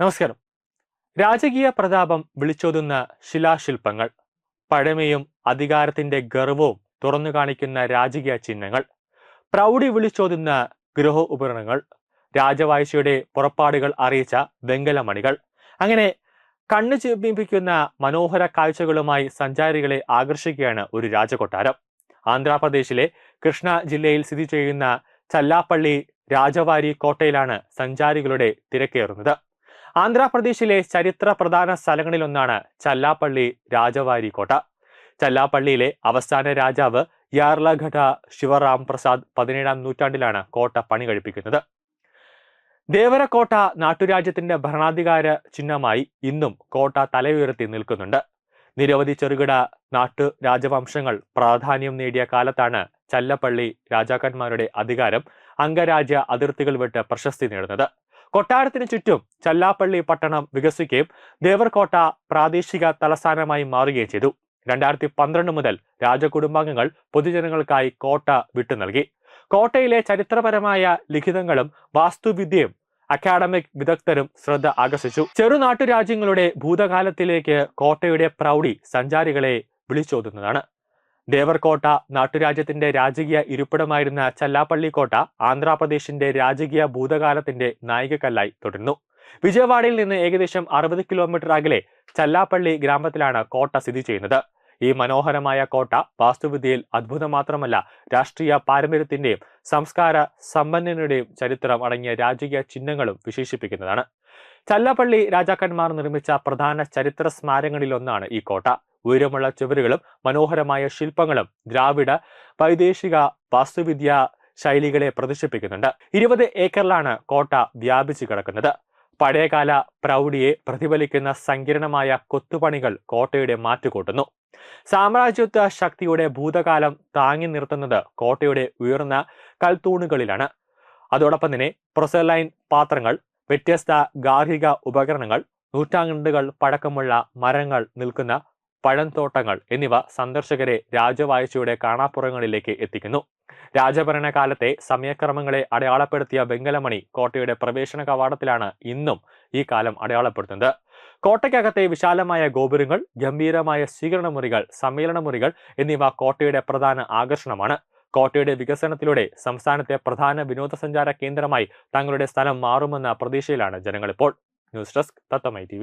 നമസ്കാരം. രാജകീയ പ്രതാപം വിളിച്ചോതുന്ന ശിലാശില്പങ്ങൾ പഴമയും അധികാരത്തിന്റെ ഗർവവും തുറന്നു കാണിക്കുന്ന രാജകീയ ചിഹ്നങ്ങൾ പ്രൗഢി വിളിച്ചോതുന്ന ഗൃഹ ഉപകരണങ്ങൾ രാജവാഴ്ചയുടെ പുറപ്പാടുകൾ അറിയിച്ച വെങ്കലമണികൾ അങ്ങനെ കണ്ണു ചിമ്പിപ്പിക്കുന്ന മനോഹര കാഴ്ചകളുമായി സഞ്ചാരികളെ ആകർഷിക്കുകയാണ് ഒരു രാജകൊട്ടാരം. ആന്ധ്രാപ്രദേശിലെ കൃഷ്ണ ജില്ലയിൽ സ്ഥിതി ചെയ്യുന്ന ചല്ലാപ്പള്ളി രാജവാരി കോട്ടയിലാണ് സഞ്ചാരികളുടെ തിരക്കേറുന്നത്. ആന്ധ്രാപ്രദേശിലെ ചരിത്ര പ്രധാന സ്ഥലങ്ങളിലൊന്നാണ് ചല്ലാപ്പള്ളി രാജവാരി കോട്ട ചല്ലാപ്പള്ളിയിലെ അവസാന രാജാവ് യാർലഘട്ട ശിവറാം പ്രസാദ് പതിനേഴാം നൂറ്റാണ്ടിലാണ് കോട്ട പണി കഴിപ്പിക്കുന്നത്. ദേവരക്കോട്ട നാട്ടുരാജ്യത്തിന്റെ ഭരണാധികാര ചിഹ്നമായി ഇന്നും കോട്ട തലയുയർത്തി നിൽക്കുന്നുണ്ട്. നിരവധി ചെറുകിട നാട്ടു രാജവംശങ്ങൾ പ്രാധാന്യം നേടിയ കാലത്താണ് ചല്ലപ്പള്ളി രാജാക്കന്മാരുടെ അധികാരം അംഗരാജ്യ അതിർത്തികൾ വിട്ട് പ്രശസ്തി നേടുന്നത്. കൊട്ടാരത്തിന് ചുറ്റും ചല്ലാപ്പള്ളി പട്ടണം വികസിക്കുകയും ദേവർകോട്ട പ്രാദേശിക തലസ്ഥാനമായി മാറുകയും ചെയ്തു. രണ്ടായിരത്തി പന്ത്രണ്ട് മുതൽ രാജകുടുംബാംഗങ്ങൾ പൊതുജനങ്ങൾക്കായി കോട്ട വിട്ടു നൽകി. കോട്ടയിലെ ചരിത്രപരമായ ലിഖിതങ്ങളും വാസ്തുവിദ്യയും അക്കാഡമിക് വിദഗ്ധരും ശ്രദ്ധ ആകർഷിച്ചു. ചെറുനാട്ടുരാജ്യങ്ങളുടെ ഭൂതകാലത്തിലേക്ക് കോട്ടയുടെ പ്രൗഢി സഞ്ചാരികളെ വിളിച്ചോതുന്നതാണ്. ദേവർകോട്ട നാട്ടുരാജ്യത്തിന്റെ രാജകീയ ഇരിപ്പിടമായിരുന്ന ചല്ലാപ്പള്ളി കോട്ട ആന്ധ്രാപ്രദേശിന്റെ രാജകീയ ഭൂതകാലത്തിന്റെ നായികക്കല്ലായി തുടരുന്നു. വിജയവാഡയിൽ നിന്ന് ഏകദേശം അറുപത് കിലോമീറ്റർ അകലെ ചല്ലാപ്പള്ളി ഗ്രാമത്തിലാണ് കോട്ട സ്ഥിതി ചെയ്യുന്നത്. ഈ മനോഹരമായ കോട്ട വാസ്തുവിദ്യയിൽ അത്ഭുതം മാത്രമല്ല രാഷ്ട്രീയ പാരമ്പര്യത്തിന്റെയും സംസ്കാര സമ്പന്നനുടെയും ചരിത്രം അടങ്ങിയ രാജകീയ ചിഹ്നങ്ങളും വിശേഷിപ്പിക്കുന്നതാണ്. ചല്ലപ്പള്ളി രാജാക്കന്മാർ നിർമ്മിച്ച പ്രധാന ചരിത്ര സ്മാരകങ്ങളിലൊന്നാണ് ഈ കോട്ട. ഉയരമുള്ള ചുവരുകളും മനോഹരമായ ശില്പങ്ങളും ദ്രാവിഡ വൈദേശിക വാസ്തുവിദ്യ ശൈലികളെ പ്രദർശിപ്പിക്കുന്നുണ്ട്. ഇരുപത് ഏക്കറിലാണ് കോട്ട വ്യാപിച്ചു കിടക്കുന്നത്. പഴയകാല പ്രൗഢിയെ പ്രതിഫലിക്കുന്ന സങ്കീർണമായ കൊത്തുപണികൾ കോട്ടയുടെ മാറ്റുകൂട്ടുന്നു. സാമ്രാജ്യത്വ ശക്തിയുടെ ഭൂതകാലം താങ്ങി നിർത്തുന്നത് കോട്ടയുടെ ഉയർന്ന കൽത്തൂണുകളിലാണ്. അതോടൊപ്പം തന്നെ പ്രൊസലൈൻ പാത്രങ്ങൾ വ്യത്യസ്ത ഗാർഹിക ഉപകരണങ്ങൾ നൂറ്റാണ്ടുകൾ പഴക്കമുള്ള മരങ്ങൾ നിൽക്കുന്ന പഴംതോട്ടങ്ങൾ എന്നിവ സന്ദർശകരെ രാജവാഴ്ചയുടെ കാണാപ്പുറങ്ങളിലേക്ക് എത്തിക്കുന്നു. രാജഭരണകാലത്തെ സമയക്രമങ്ങളെ അടയാളപ്പെടുത്തിയ വെങ്കലമണി കോട്ടയുടെ പ്രവേശന കവാടത്തിലാണ് ഇന്നും ഈ കാലം അടയാളപ്പെടുത്തുന്നത്. കോട്ടയ്ക്കകത്തെ വിശാലമായ ഗോപുരങ്ങൾ ഗംഭീരമായ സ്വീകരണ മുറികൾ സമ്മേളന മുറികൾ എന്നിവ കോട്ടയുടെ പ്രധാന ആകർഷണമാണ്. കോട്ടയുടെ വികസനത്തിലൂടെ സംസ്ഥാനത്തെ പ്രധാന വിനോദസഞ്ചാര കേന്ദ്രമായി തങ്ങളുടെ സ്ഥലം മാറുമെന്ന പ്രതീക്ഷയിലാണ് ജനങ്ങളിപ്പോൾ. ന്യൂസ് ഡെസ്ക് തത്തമൈ ടി